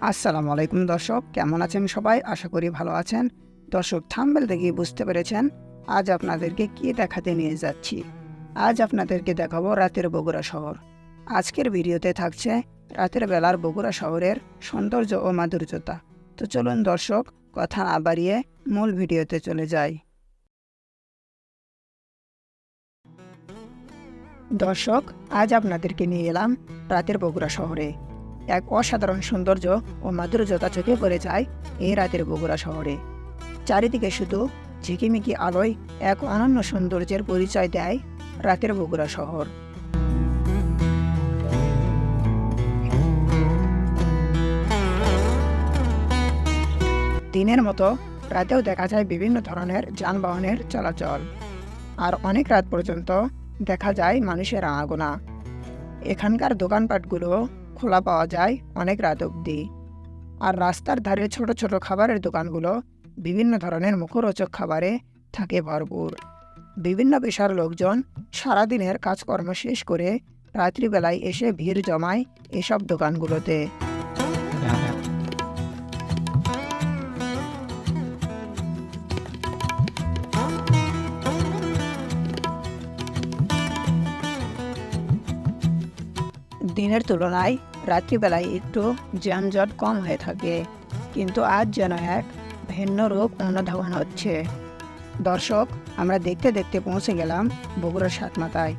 আসসালামু আলাইকুম দর্শক, কেমন আছেন সবাই? আশা করি ভালো আছেন। দর্শক থাম্বেল দেখেই বুঝতে পেরেছেন আজ আপনাদেরকে কি দেখাতে নিয়ে যাচ্ছি। আজ আপনাদেরকে দেখাবো রাতের বগুড়া শহর। আজকের ভিডিওতে থাকছে রাতের বেলার বগুড়া শহরের সৌন্দর্য ও মাধুর্যতা। তো চলুন দর্শক, কথা না বাড়িয়ে মূল ভিডিওতে চলে যাই। দর্শক, আজ আপনাদেরকে নিয়ে এলাম রাতের বগুড়া শহরে। এক অসাধারণ সৌন্দর্য ও মাধুর্যতা চোখে পড়ে যায় এই রাতের বগুড়া শহরে। চারিদিকে শুধু ঝিকিমিকি আলোয় এক অনন্য সৌন্দর্যের পরিচয় দেয় রাতের বগুড়া শহর। দিনের মতো রাতেও দেখা যায় বিভিন্ন ধরনের যানবাহনের চলাচল। আর অনেক রাত পর্যন্ত দেখা যায় মানুষের আনাগোনা। এখানকার দোকানপাটগুলো খোলা পাওয়া যায় অনেক রাত অবধি। আর রাস্তার ধারে ছোট ছোট খাবারের দোকানগুলো বিভিন্ন ধরনের মুখরোচক খাবারে থাকে ভরপুর। বিভিন্ন পেশার লোকজন সারাদিনের কাজকর্ম শেষ করে রাত্রিবেলায় এসে ভিড় জমায় এসব দোকানগুলোতে। দিনের তুলনায় রাত্রিবেলায় একটু যানজট কম হয়ে থাকে, কিন্তু আজ যেন এক ভিন্ন রূপ অনুধাবন হচ্ছে। দর্শক, আমরা দেখতে দেখতে পৌঁছে গেলাম বগুড়ার সাতমাতায়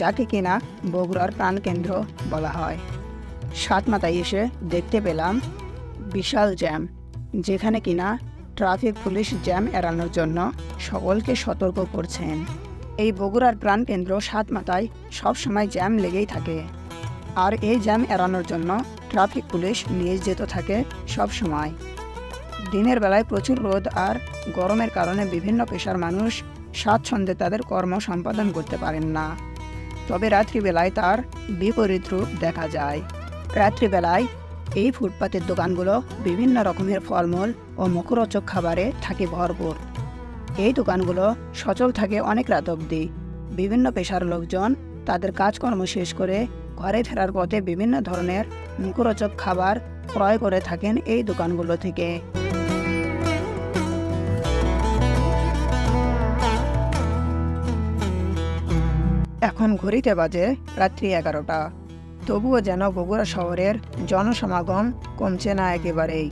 যাকে কিনা বগুড়ার প্রাণকেন্দ্র বলা হয়। সাতমাতায় এসে দেখতে পেলাম বিশাল জ্যাম, যেখানে কিনা ট্রাফিক পুলিশ জ্যাম এড়ানোর জন্য সকলকে সতর্ক করছেন। এই বগুড়ার প্রাণকেন্দ্র সাতমাতায় সবসময় জ্যাম লেগেই থাকে। আর এই জ্যাম এড়ানোর জন্য ট্রাফিক পুলিশ নিয়োজিত থাকে সব সময়। দিনের বেলায় প্রচুর রোদ আর গরমের কারণে বিভিন্ন পেশার মানুষ স্বাচ্ছন্দ্যে তাদের কর্ম সম্পাদন করতে পারেন না। তবে রাত্রিবেলায় তার বিপরীত রূপ দেখা যায়। রাত্রিবেলায় এই ফুটপাতের দোকানগুলো বিভিন্ন রকমের ফলমূল ও মুখরোচক খাবারে থাকে ভরপুর। এই দোকানগুলো সচল থাকে অনেক রাত অবধি। বিভিন্ন পেশার লোকজন তাদের কাজকর্ম শেষ করে ঘরে ফেরার পথে বিভিন্ন ধরনের মুখরোচক খাবার ক্রয় করে থাকেন এই দোকানগুলো থেকে। এখন ঘড়িতে বাজে রাত্রি এগারোটা। তবুও যেন বগুড়া শহরের জনসমাগম কমছে না একেবারেই।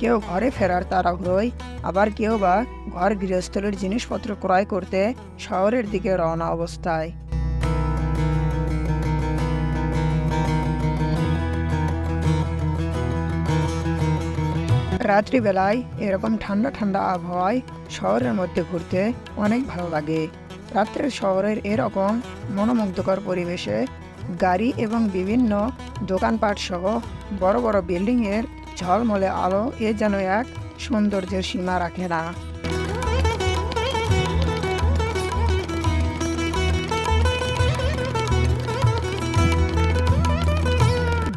কেউ ঘরে ফেরার তাড়াহুড়োয়, আবার কেউ বা ঘর গৃহস্থলীর জিনিসপত্র ক্রয় করতে শহরের দিকে রওনা অবস্থায়। রাত্রিবেলায় এরকম ঠান্ডা ঠান্ডা আবহাওয়ায় শহরের মধ্যে ঘুরতে অনেক ভালো লাগে। রাত্রের শহরের এরকম মনোমুগ্ধকর পরিবেশে গাড়ি এবং বিভিন্ন দোকানপাট সহ বড় বড় বিল্ডিংয়ের ঝলমলে আলো এ যেন এক সৌন্দর্যের সীমা রাখে না।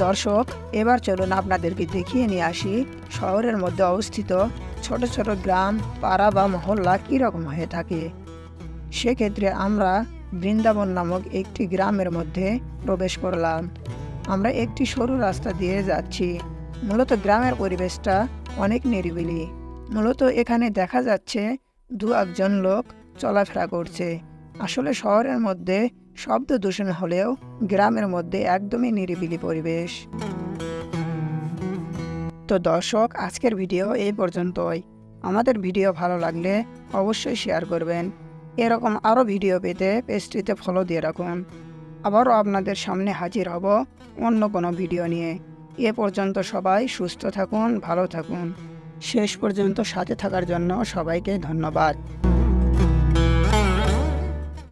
দর্শক, এবার চলুন আপনাদেরকে দেখিয়ে নিয়ে আসি শহরের মধ্যে অবস্থিত ছোট ছোট গ্রাম, পাড়া বা মহল্লা কীরকম হয়ে থাকে? সেক্ষেত্রে আমরা বৃন্দাবন নামক একটি গ্রামের মধ্যে প্রবেশ করলাম। আমরা একটি সরু রাস্তা দিয়ে যাচ্ছি। মূলত গ্রামের পরিবেশটা অনেক নিরিবিলি। মূলত এখানে দেখা যাচ্ছে দু একজন লোক চলাফেরা করছে। আসলে শহরের মধ্যে শব্দ দূষণ হলেও গ্রামের মধ্যে একদমই নিরিবিলি পরিবেশ। তো দর্শক, আজকের ভিডিও এই পর্যন্তই। আমাদের ভিডিও ভালো লাগলে অবশ্যই শেয়ার করবেন। এরকম আরও ভিডিও পেতে পেজটিতে ফলো দিয়ে রাখুন। আবারও আপনাদের সামনে হাজির হব অন্য কোনো ভিডিও নিয়ে। এ পর্যন্ত সবাই সুস্থ থাকুন, ভালো থাকুন। শেষ পর্যন্ত সাথে থাকার জন্য সবাইকে ধন্যবাদ।